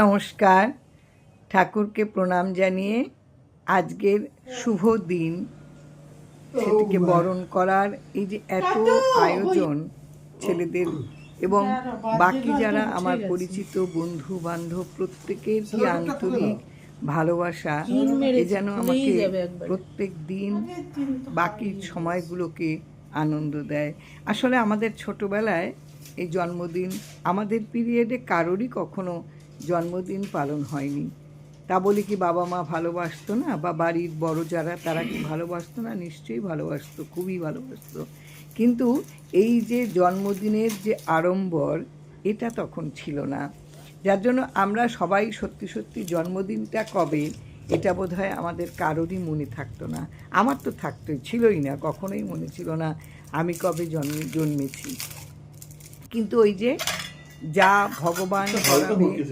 নমস্কার। ঠাকুরকে প্রণাম জানিয়ে আজকের শুভ দিন। সেটিকে বরণ করার এই যে এত আয়োজন ছেলেদের এবং বাকি যারা আমার পরিচিত বন্ধু বান্ধব প্রত্যেকের কি আন্তরিক ভালোবাসা এ যেন আমাকে প্রত্যেক দিন বাকি সময়গুলোকে আনন্দ দেয়। আসলে আমাদের ছোটবেলায় এই জন্মদিন আমাদের পিরিয়ডে কারোরই কখনো জন্মদিন পালন হয়নি। তা বলে কি বাবা মা ভালোবাসতো না? বা বাড়ির বড় যারা তারা কি ভালোবাসতো না? নিশ্চয়ই ভালোবাসতো খুবই ভালোবাসতো। কিন্তু এই যে জন্মদিনের যে আড়ম্বর এটা তখন ছিল না। যার জন্য আমরা সবাই সত্যি সত্যি জন্মদিনটা কবে এটা বোধহয় আমাদের কারোরই মনে থাকতো না। আমার তো থাকতোই ছিলই না কখনোই মনে ছিল না আমি কবে জন্ম জন্মেছি। কিন্তু ওই যে যা ভগবান করাবে